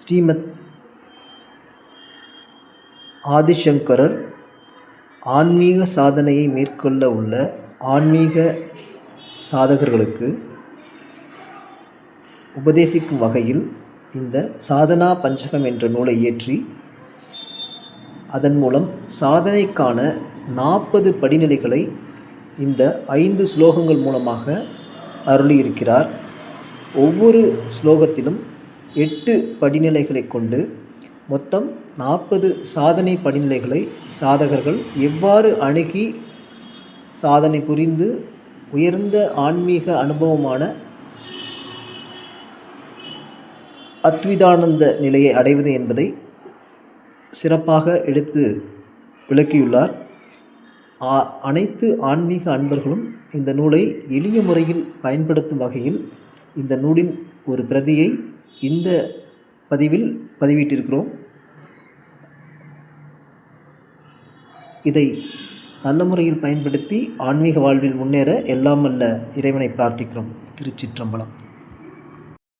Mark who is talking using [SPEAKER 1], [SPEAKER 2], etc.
[SPEAKER 1] ஸ்ரீமத் ஆதிசங்கரர் ஆன்மீக சாதனையை மேற்கொள்ள உள்ள ஆன்மீக சாதகர்களுக்கு உபதேசிக்கும் வகையில் இந்த சாதனா பஞ்சகம் என்ற நூலை இயற்றி அதன் மூலம் சாதனைக்கான நாற்பது படிநிலைகளை இந்த ஐந்து ஸ்லோகங்கள் மூலமாக அருளியிருக்கிறார். ஒவ்வொரு ஸ்லோகத்திலும் எட்டு படிநிலைகளை கொண்டு மொத்தம் நாற்பது சாதனை படிநிலைகளை சாதகர்கள் எவ்வாறு அணுகி சாதனை புரிந்து உயர்ந்த ஆன்மீக அனுபவமான அத்விதானந்த நிலையை அடைவது என்பதை சிறப்பாக எடுத்து விளக்கியுள்ளார். அனைத்து ஆன்மீக அன்பர்களும் இந்த நூலை எளிய முறையில் பயன்படுத்தும் வகையில் இந்த நூலின் ஒரு பிரதியை இந்த பதிவில் பதிவிட்டிருக்கிறோம். இதை நல்ல முறையில் பயன்படுத்தி ஆன்மீக வாழ்வில் முன்னேற எல்லாம் அல்ல இறைவனை பிரார்த்திக்கிறோம். திருச்சிற்றம்பலம்.